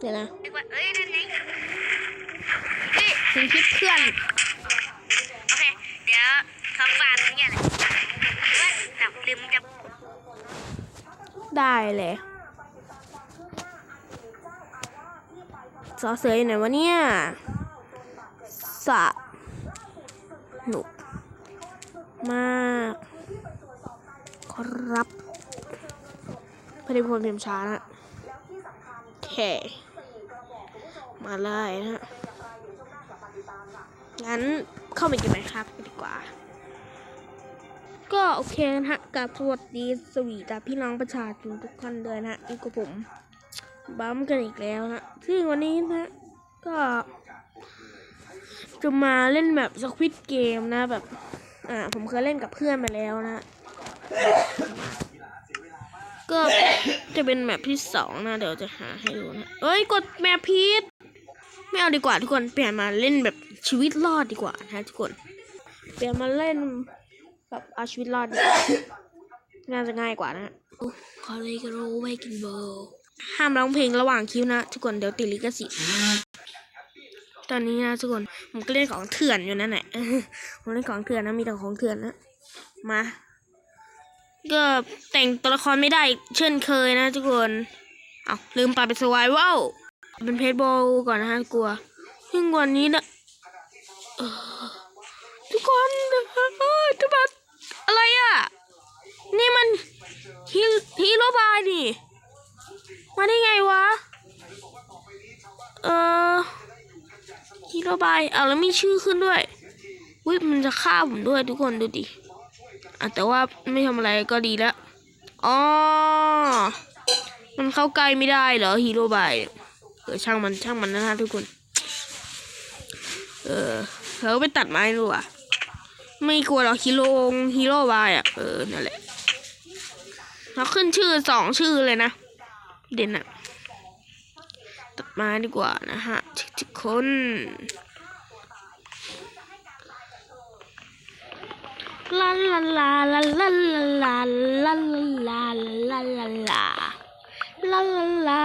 เดี๋ยวนะถึงคิดเพื่อน โอเค เดี๋ยวคำฝากนี่อะไรว่าจับลืมจับได้เลยสอเสยไหนวะเนี่ยสะหนุกมากครับพอดีผเพิมช้านะโอเค มาเลยนะ งั้นเข้าไปกันไหมครับดีกว่า ก็โอเคนะฮะกับสวัสดีสวีตาพี่น้องประชาชนทุกท่านเลยนะนี่ก็ผมบัมกันอีกแล้วนะ ซึ่งวันนี้นะ ก็ จะมาเล่นแบบสควิตเกมนะแบบ อ่า ผมเคยเล่นกับเพื่อนมาแล้วนะ ก็จะเป็นแมปที่สองนะ เดี๋ยวจะหาให้ดูนะ เอ้ย กดแมพพีท ไม่เอาดีกว่าทุกคน เปลี่ยนมาเล่นแบบชีวิตรอดดีกว่านะทุกคน เปลี่ยนมาเล่นแบบเอาชีวิตรอดน่าจะง่ายกว่านะขอเลยก็รู้ไว้กินโบห้ามร้องเพลงระหว่างคิวนะ ทุกคนเดี๋ยวติลิกสิตอนนี้นะทุกคนผมก็เล่นของเถื่อนอยู่นั่นแหละผมเล่นของเถื่อนนะมีแต่ของเถื่อนนะมาก็แต่งตัวละครไม่ได้เช่นเคยนะทุกคน เอาลืมไปเป็นสวายว้าว เป็นเพจบอลก่อนนะฮะกลัว ซึ่งวันนี้นะทุกคนเออทุกคนอะไรอะ นี่มันฮีฮีโรบายนี่ มาได้ไงวะ เออฮีโรบายเอาแล้วมีชื่อขึ้นด้วยวิบมันจะฆ่าผมด้วยทุกคนดูดิอแต่ว่าไม่ทำอะไรก็ดีแล้วอ๋อมันเข้าใกล้ไม่ได้เหรอฮีโรบาย อช่างมันช่างมันนะฮะทุกคน เออเขาไปตัดไม้ดูอะไม่กลัวหรอกฮีโร่ฮีโร่บายอะ เออนั่นแหละเราขึ้นชื่อสองชื่อเลยนะ เด่นอะ ตัดไม้ดีกว่านะฮะทุกคนลาลาลาลาลาลาลาลาลาลาลาลาลาลา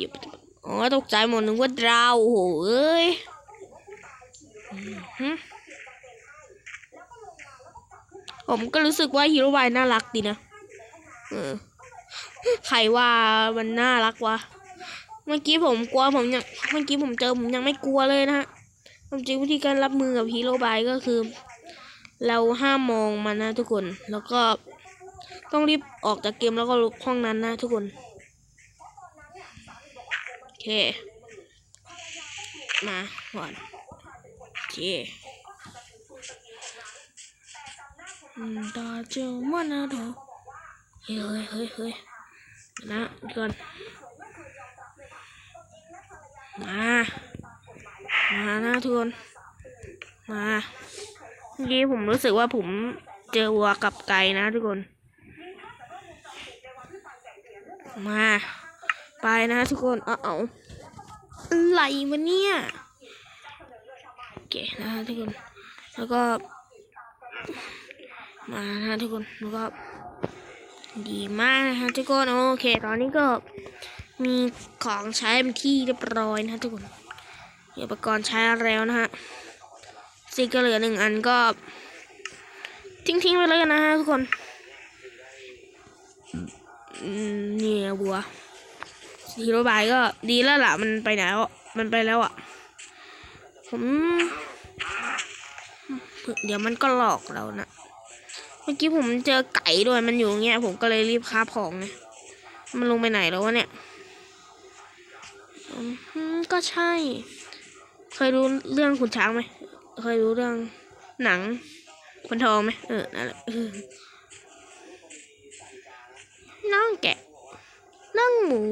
อ้ยอ๋อตกใจหมดนึกว่าดาวโอ้โหเอ้ยผมก็รู้สึกว่าฮีโร่บายน่ารักดีนะเออใครว่ามันน่ารักวะเมื่อกี้ผมกลัวผมยังเมื่อกี้ผมเจอผมยังไม่กลัวเลยนะฮะความจริงวิธีการรับมือกับฮีโร่บายก็คือ เราห้ามมองมันนะทุกคน แล้วก็ต้องรีบออกจากเกมแล้วก็ลุกห้องนั้นนะทุกคน เค มาก่อนโอเคอืมตาเจ้ามันนะดอกเฮ้ยเฮ้ยเฮ้ยเฮ้ยนะก่อนมา มานะทุกคนมาเมื่อกี้ผมรู้สึกว่าผมเจอวัวกับไก่นะทุกคน มา ไปนะทุกคน เอาเอาอะไรมาเนี่ยโอเคนะทุกคน แล้วก็ มานะทุกคน แล้วก็ ดีมากนะคะทุกคน โอเค ตอนนี้ก็มีของใช้เป็นที่เรียบร้อยนะทุกคนอุปกรณ์ใช้แล้วนะฮะสิ่ก็เหลือหนึ่งอันก็ ทิ้งๆไปเลยนะฮะทุกคนอืมนี่นะบัว ฮีโร่บายก็ดีแล้วล่ะ มันไปไหนแล้วมันไปแล้วอะ ผมเดี๋ยวมันก็หลอกเรานะ เมื่อกี้ผมเจอไก่ด้วยมันอยู่เงี้ย ผมก็เลยรีบคาบของไงมันลงไปไหนแล้ววะเนี่ยก็ใช่ เคยรู้เรื่องขุนช้างไหม เคยรู้เรื่องหนังคนทองไหมเออ นั่นแหละน้องแกะ น้องหมู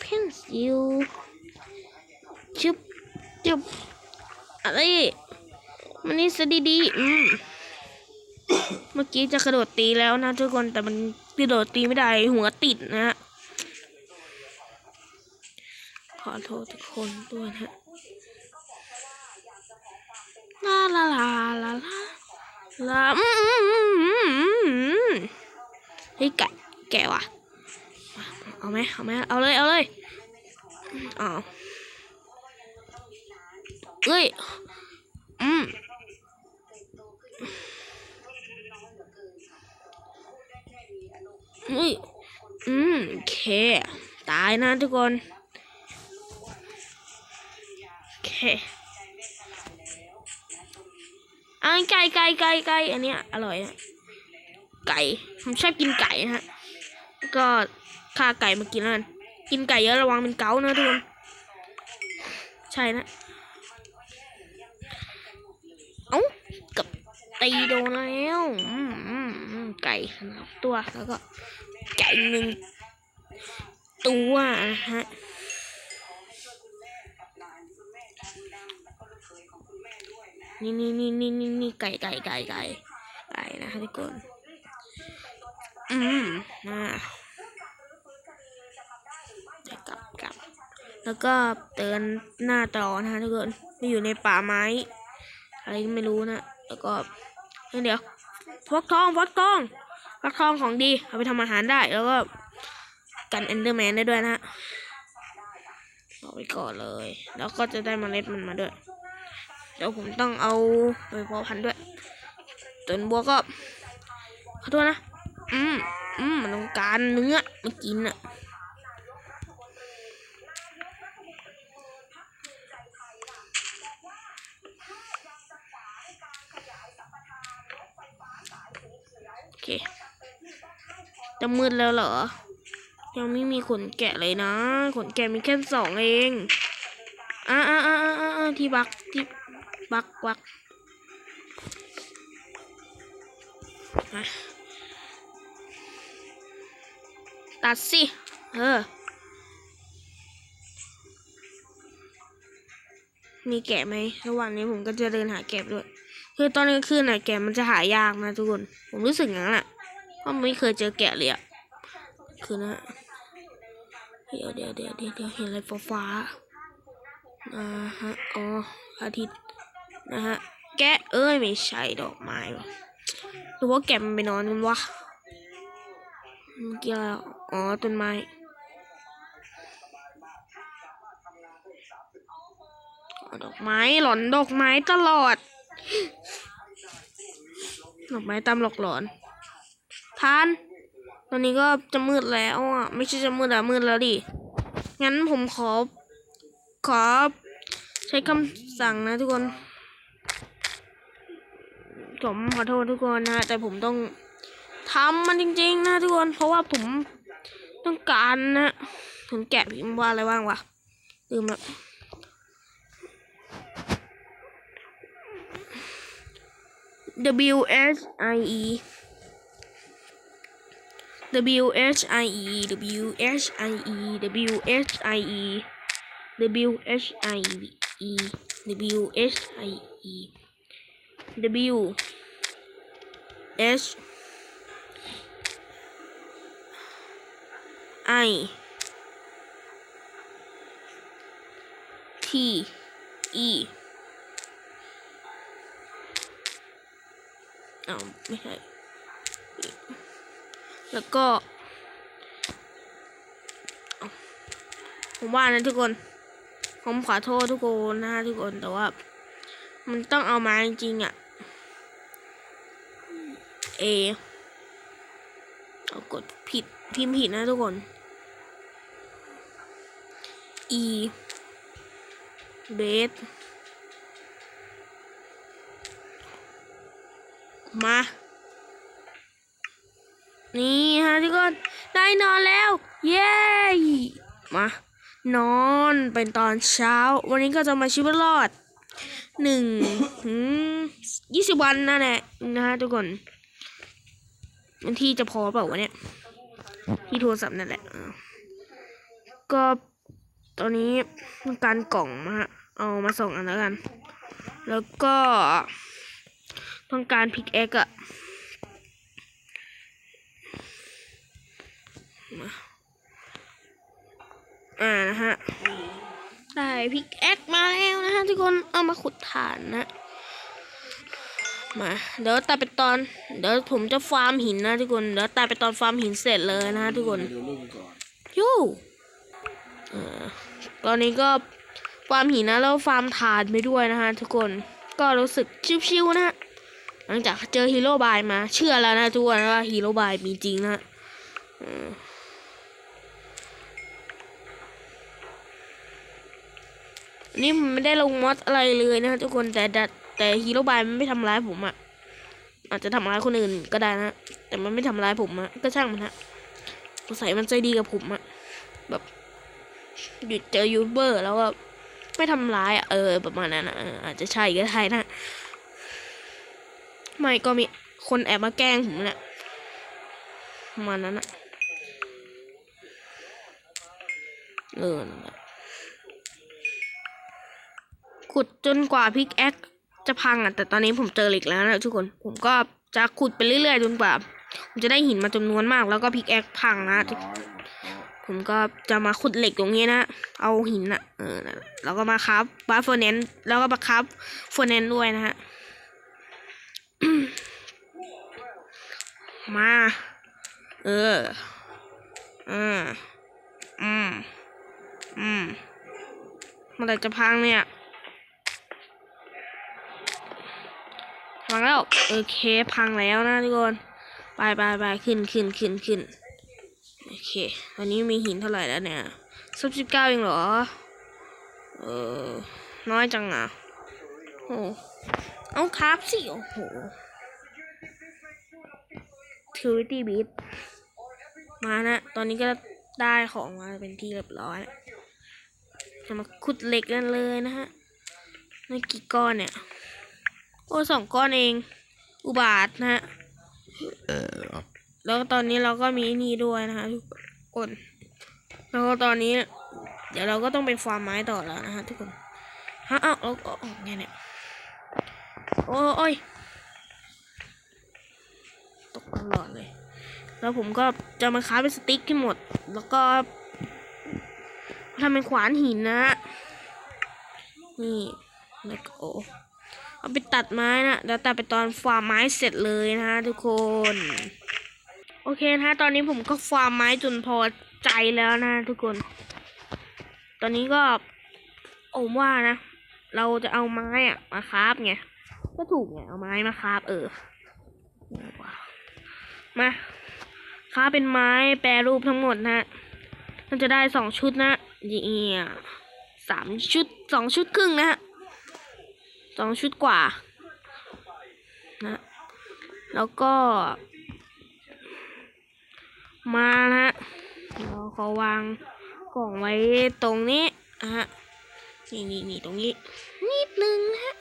เพนซิลชุบ จุบอะไรมันนี่ซะดีๆอืมเมื่อกี้จะกระโดดตีแล้วนะทุกคนแต่มันกระโดดตีไม่ได้หัวติดนะฮะขอโทษทุกคนด้วยนะฮะลาลาลาลาลาลาอืมอืมอืมอืมอืมเฮ้ยแกะแกะว่ะเอาไหมเอาไหมเอาเลยเอาเลยอ๋อ เอ้ย อืมเฮ้ย อืม โอเค ตายนะทุกคน โอเคอันไก่ไก่ไก่ไก่อันเนี้ยอร่อยนะไก่ ผมชอบกินไก่ฮะ ก็ฆ่าไก่มากินแล้วกันกินไก่เยอะระวังเป็นเกาต์นะทุกคน ใช่นะ เอ้ากับ ตีโดนแล้วอืมอืมอืมไก่สองตัวแล้วก็ไก่หนึ่งตัวนะฮะนี่นี่นี่นี่นี่นี่ไก่ไก่ไก่ไก่ไก่นะฮะทุกคนอืมนะเกลับกลับ แล้วก็เตือนหน้าจอนะฮะทุกคนไม่อยู่ในป่าไม้ อะไรก็ไม่รู้นะ แล้วก็ เดี๋ยวฟักทองฟักทองฟักทองของดี เอาไปทำอาหารได้ แล้วก็กันเอนเดอร์แมนได้ด้วยนะเอาไปก่อนเลย แล้วก็จะได้เมล็ดมันมาด้วย เดี๋ยวผมต้องเอาไปเพาะพันธุ์ด้วยต้นบัวก็ขอโทษนะ อืมอืมมันต้องการเนื้อมากินอะ เคจะมืดแล้วเหรอ ยังไม่มีขนแกะเลยนะ ขนแกะมีแค่สองเองอ่าอ่าอ่าอ่าอ่าที่บักที่บักบักตัดสิเออ มีแกะไหมระหว่างนี้ผมก็จะเดินหาแกะด้วย คือตอนกลางคืนน่ะแกะมันจะหายากนะทุกคน ผมรู้สึกอย่างนั้นแหละเพราะไม่เคยเจอแกะเลยอะคือนะเดี๋ยวเดี๋ยวเดี๋ยวเดี๋ยวเดี๋ยวเห็นอะไรฟ้าฟ้าอ่าฮะอ๋ออาทิตย์นะฮะแกะเอ้ยไม่ใช่ดอกไม้หรือว่าแกะมันไปนอนกันวะเมื่อกี้อะไรอ๋อต้นไม้ดอกไม้หลอนดอกไม้ตลอด ดอกไม้ตามหลอกหลอนทาน ตอนนี้ก็จะมืดแล้วอะ ไม่ใช่จะมืดอะมืดแล้วดิ งั้นผมขอ ขอ ใช้คำสั่งนะทุกคน ผมขอโทษทุกคนนะ แต่ผมต้องทำมันจริง ๆ นะทุกคน เพราะว่าผมต้องการนะ ผมแกะพิมพ์ว่าอะไรบ้างวะลืมแล้ว W H I E. W H I E. W H I E. W H I E. W H I E. W H I E. W H I T E อ้าวไม่ใช่ แล้วก็ ผมว่านะทุกคน ผมขอโทษทุกคนนะทุกคนแต่ว่า มันต้องเอามาจริงๆอะ เอากดผิดพิมพ์ผิดนะทุกคน E เบส มา นี่ฮะทุกคนได้นอนแล้ว เย้มานอนเป็นตอนเช้า วันนี้ก็จะมาชีวิตรอดหนึ่งถึงยี่สิบวันนั่นแหละนะฮะทุกคนวันที่จะพอเปล่าวะเนี่ยที่โทรศัพท์นั่นแหละ ก็ตอนนี้การกล่องมาฮะเอามาส่งอันแล้วกัน แล้วก็ ต้องการพิกแอคอะมาอ่านะฮะ ได้พิกแอคมาแล้วนะฮะทุกคน เอามาขุดฐานนะ มา เดี๋ยวตาไปตอน เดี๋ยวผมจะฟาร์มหินนะทุกคน เดี๋ยวตาไปตอนฟาร์มหินเสร็จเลยนะทุกคนยูอ่อตอนนี้ก็ฟาร์มหินนะแล้วฟาร์มฐานไปด้วยนะฮะทุกคน ก็รู้สึกชิวๆนะฮะ หลังจากเจอฮีโร่บายมา เชื่อแล้วนะทุกคนว่าฮีโร่บายมีจริงนะออนี่ผมไม่ได้ลงมอดอะไรเลยนะทุกคนแต่แต่แต่ฮีโร่บายมันไม่ทำร้ายผมอะ่ะอาจจะทำร้ายคนอื่นก็ได้นะ แต่มันไม่ทำร้ายผมอะก็ช่างมันฮะสงสัยมันใจดีกับผมอะแบบหยุดเจอยูทูบเบอร์แล้วก็ไม่ทำร้ายอะเออประมาณนั้นอะอออาจจะใช่ก็ได้นะ ไม่ก็มีคนแอบมาแกล้งผมแหละมานั้นอะเออนะขุดจนกว่าพิกแอคจะพังอะแต่ตอนนี้ผมเจอเหล็กแล้วนะทุกคน ผมก็จะขุดไปเรื่อยๆจนกว่า ผมจะได้หินมาจำนวนมากแล้วก็พิกแอคพังนะ ผมก็จะมาขุดเหล็กตรงนี้นะ เอาหินอะเออ แล้วก็มาครับบาร์ฟอร์เนนแล้วก็มาครับฟอร์เนนด้วยนะฮะ มา เออ อืม อืม อืมมื่อไหรจะพังเนี่ย พังแล้ว โอเค พังแล้วนะทุกคน ไปไปไปขึ้นขึ้นขึ้นขึ้นโอเคตอนนี้มีหินเท่าไหร่แล้วเนี่ยสิบสิบเก้าเองเหรอ เออ น้อยจังอะโอ้เอาครับสิ โอ้โห ทิวตี้บีทมานะ ตอนนี้ก็ได้ของมาเป็นที่เรียบร้อยแล้วจะมาขุดเหล็กกันเลยนะฮะไม่กี่ก้อนเนี่ย โอ้สองก้อนเอง อุบาทนะฮะแล้วตอนนี้เราก็มีนี่ด้วยนะคะทุกคนแล้วก็ตอนนี้ เดี๋ยวเราก็ต้องไปฟาร์มไม้ต่อแล้วนะคะทุกคนฮะเอ้าเอาเอาเอาไงเนี่ย โอ้โอ้ย ตกตลอดเลย แล้วผมก็จะมาค้าเป็นสติ๊กให้หมด แล้วก็ทำเป็นขวานหินนะ นี่แล้วก็เอาไปตัดไม้นะเดี๋ยวตัดไปตอนฟาร์มไม้เสร็จเลยนะคะทุกคน โอเคนะฮะตอนนี้ผมก็ฟาร์มไม้จนพอใจแล้วนะทุกคน ตอนนี้ก็ผมว่านะ เราจะเอาไม้อะมาคราฟไง ก็ถูกไงเอาไม้มาคราฟเออว้าว มาคราเป็นไม้แปรรูปทั้งหมดนะมันจะได้สองชุดนะเนี่ยสามชุดสองชุดครึ่งนะฮะสองชุดกว่านะแล้วก็ มานะฮะเราขอวางกล่องไว้ตรงนี้นะฮะนี่นี่นี่ตรงนี้ นิดนึงนะฮะ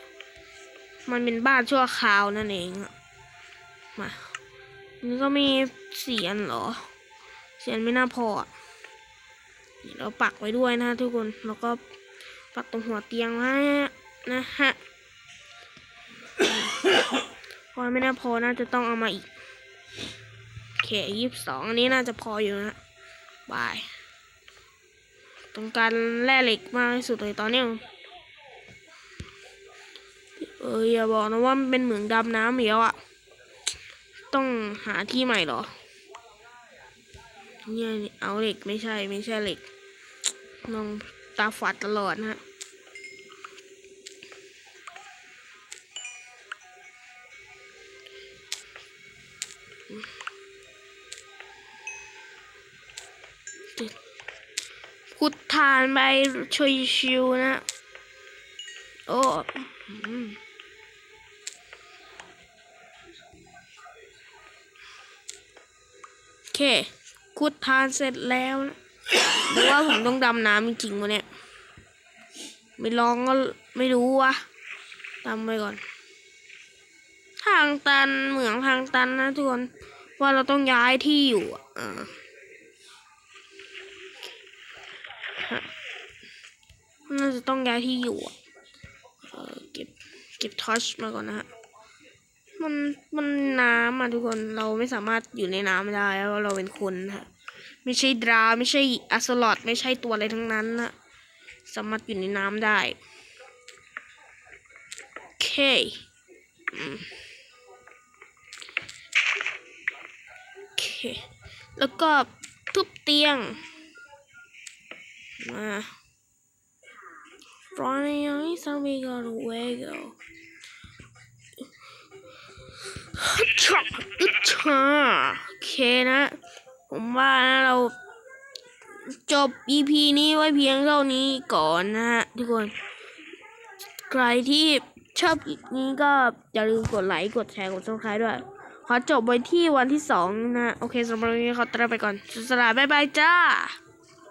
มันเป็นบ้านชั่วคราวนั่นเองมา นี่ก็มีเสียนเหรอ เสียนไม่น่าพอนี่เราปักไว้ด้วยนะทุกคนแล้วก็ปักตรงหัวเตียงไว้นะฮะพอไม่น่าพอน่าจะต้องเอามาอีกเคยี่สิบสองอันนี้น่าจะพออยู่นะบายต้องการแร่เหล็กมากที่สุดเลยตอนนี้เอออย่าบอกนะว่ามันเป็นเหมืองดำน้ำอีกแล้วอะ ต้องหาที่ใหม่เหรอ เนี่ยเอาเหล็กไม่ใช่ไม่ใช่เหล็กลองตาฝัดตลอดนะฮะขุดทานไปช่วยชิวนะ โอ้ เคขุดทานเสร็จแล้วนะหรือว่าผมต้องดำน้ำจริงๆวะเนี่ย ไม่ลองก็ไม่รู้วะดำไปก่อน ทางตันเหมืองทางตันนะทุกคน ว่าเราต้องย้ายที่อยู่อะน่าจะต้องย้ายที่อยู่เก็บเก็บทัชมาก่อนนะฮะ มันมันน้ำอะทุกคนเราไม่สามารถอยู่ในน้ำได้แล้วเราเป็นคนนะฮะไม่ใช่ดราไม่ใช่อัสลอดไม่ใช่ตัวอะไรทั้งนั้นนะสามารถอยู่ในน้ำได้โอเคโอเค แล้วก็ทุบเตียงมา Running some we got away ช็อปอึชาโอเคนะ ผมว่านะเราจบ EP นี้ไว้เพียงเท่านี้ก่อนนะฮะทุกคน ใครที่ชอบคลิปนี้ก็อย่าลืมกดไลค์กดแชร์กดซับสไครต์ด้วย ขอจบไว้ที่วันที่สองนะ โอเคสำหรับวันนี้ขอตัวลาไปก่อนสวัสดีบ๊ายบายจ้า